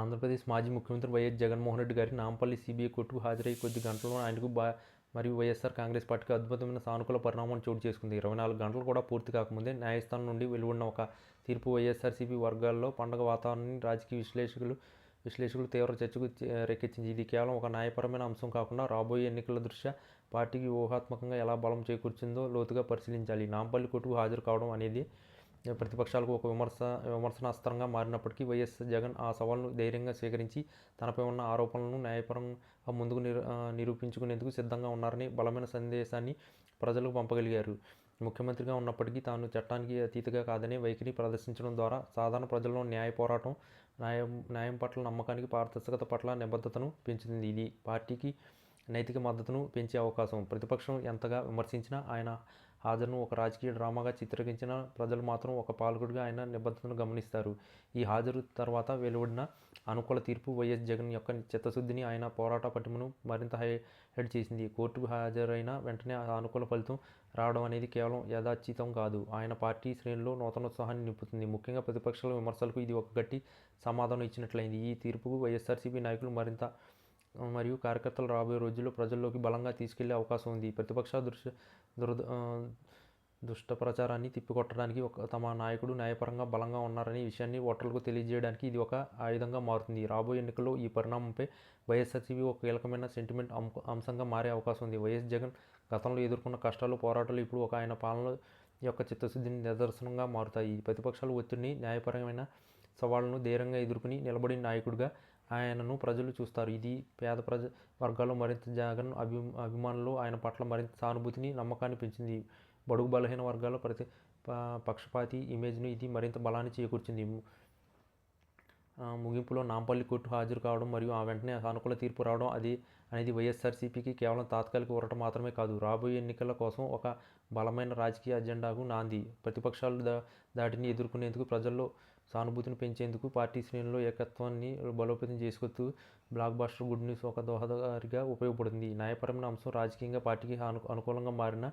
ఆంధ్రప్రదేశ్ మాజీ ముఖ్యమంత్రి వైఎస్ జగన్మోహన్ రెడ్డి గారి నాంపల్లి సిబిఐ కోర్టుకు హాజరై కొద్ది గంటల్లో ఆయనకు బా మరియు వైఎస్ఆర్ కాంగ్రెస్ పార్టీకి అద్భుతమైన సానుకూల పరిణామం చోటు చేసుకుంది. ఇరవై నాలుగు గంటలు కూడా పూర్తి కాకముందే న్యాయస్థానం నుండి వెలువడిన ఒక తీర్పు వైఎస్ఆర్సీపీ వర్గాల్లో పండగ వాతావరణాన్ని రాజకీయ విశ్లేషకులు విశ్లేషకులు తీవ్ర చర్చకు రెక్కించింది రేకెత్తింది. ఇది కేవలం ఒక న్యాయపరమైన అంశం కాకుండా రాబోయే ఎన్నికల దృష్ట్యా పార్టీకి వ్యూహాత్మకంగా ఎలా బలం చేకూర్చిందో లోతుగా పరిశీలించాలి. నాంపల్లి కోర్టుకు హాజరు కావడం అనేది ప్రతిపక్షాలకు ఒక విమర్శ విమర్శనాస్త్రంగా మారినప్పటికీ వైఎస్ జగన్ ఆ సవాల్ను ధైర్యంగా స్వీకరించి తనపై ఉన్న ఆరోపణలను న్యాయపరంగా ముందుకు నిరూపించుకునేందుకు సిద్ధంగా ఉన్నారని బలమైన సందేశాన్ని ప్రజలకు పంపగలిగారు. ముఖ్యమంత్రిగా ఉన్నప్పటికీ తాను చట్టానికి అతీతిగా కాదనే వైఖరి ప్రదర్శించడం ద్వారా సాధారణ ప్రజల్లో న్యాయ పోరాటం న్యాయం న్యాయం పట్ల నమ్మకానికి పారదర్శకత పట్ల నిబద్ధతను పెంచుతుంది ఇది పార్టీకి నైతిక మద్దతును పెంచే అవకాశం. ప్రతిపక్షం ఎంతగా విమర్శించినా ఆయన హాజరును ఒక రాజకీయ డ్రామాగా చిత్రీకరించిన ప్రజలు మాత్రం ఒక పాలకుడిగా ఆయన నిబద్ధతను గమనిస్తారు. ఈ హాజరు తర్వాత వెలువడిన అనుకూల తీర్పు వైఎస్ జగన్ యొక్క చిత్తశుద్ధిని ఆయన పోరాట పటిమను మరింత హైలైట్ చేసింది. కోర్టుకు హాజరైన వెంటనే ఆ అనుకూల ఫలితం రావడం అనేది కేవలం యథాచితం కాదు. ఆయన పార్టీ శ్రేణుల్లో నూతనోత్సాహాన్ని నింపుతుంది. ముఖ్యంగా ప్రతిపక్షాల విమర్శలకు ఇది ఒక గట్టి సమాధానం ఇచ్చినట్లయింది. ఈ తీర్పుకు వైఎస్ఆర్సీపీ నాయకులు మరింత మరియు కార్యకర్తలు రాబోయే రోజుల్లో ప్రజల్లోకి బలంగా తీసుకెళ్ళే అవకాశం ఉంది. ప్రతిపక్ష దృశ్య దురద దుష్ట ప్రచారాన్ని తిప్పికొట్టడానికి ఒక తమ నాయకుడు న్యాయపరంగా బలంగా ఉన్నారనే విషయాన్ని ఓటర్లకు తెలియజేయడానికి ఇది ఒక ఆయుధంగా మారుతుంది. రాబోయే ఎన్నికల్లో ఈ పరిణామంపై వైఎస్ఆర్సీపీ ఒక కీలకమైన సెంటిమెంట్ అంశంగా మారే అవకాశం ఉంది. వైఎస్ జగన్ గతంలో ఎదుర్కొన్న కష్టాలు పోరాటాలు ఇప్పుడు ఒక ఆయన పాలన యొక్క చిత్తశుద్ధిని నిదర్శనంగా మారుతాయి. ప్రతిపక్షాలు ఒత్తిడిని న్యాయపరమైన సవాళ్ళను ధైర్యంగా ఎదుర్కొని నిలబడిన నాయకుడిగా ఆయనను ప్రజలు చూస్తారు. ఇది పేద ప్రజ వర్గాల్లో మరింత జగన్ అభి అభిమానులు ఆయన పట్ల మరింత సానుభూతిని నమ్మకాన్ని పెంచింది. బడుగు బలహీన వర్గాల ప్రతి పక్షపాతి ఇమేజ్ను ఇది మరింత బలాన్ని చేకూర్చింది. ముగింపులో నాంపల్లి కోర్టు హాజరు కావడం మరియు ఆ వెంటనే సానుకూల తీర్పు రావడం అది అనేది వైఎస్ఆర్సీపీకి కేవలం తాత్కాలిక ఉండటం మాత్రమే కాదు. రాబోయే ఎన్నికల కోసం ఒక బలమైన రాజకీయ అజెండాకు నాంది. ప్రతిపక్షాలు దా దాటిని ఎదుర్కొనేందుకు ప్రజల్లో సానుభూతిని పెంచేందుకు పార్టీ శ్రేణుల్లో ఏకత్వాన్ని బలోపేతం చేసుకొస్తూ బ్లాక్ బాస్టర్ గుడ్ న్యూస్ ఒక దోహదకారిగా ఉపయోగపడుతుంది న్యాయపరమైన అంశం రాజకీయంగా పార్టీకి అను అనుకూలంగా మారిన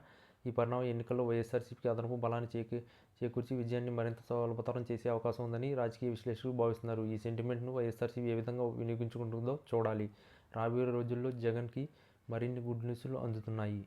ఈ పరిణామం ఎన్నికల్లో వైఎస్ఆర్సీపీకి అదనపు బలాన్ని చేకూ చేకూర్చి విజయాన్ని మరింత సులభతరం చేసే అవకాశం ఉందని రాజకీయ విశ్లేషకులు భావిస్తున్నారు. ఈ సెంటిమెంట్ను వైఎస్ఆర్సీపీ ఏ విధంగా వినియోగించుకుంటుందో చూడాలి. రాబోయే రోజుల్లో జగన్కి మరిన్ని గుడ్ న్యూస్లు అందుతున్నాయి.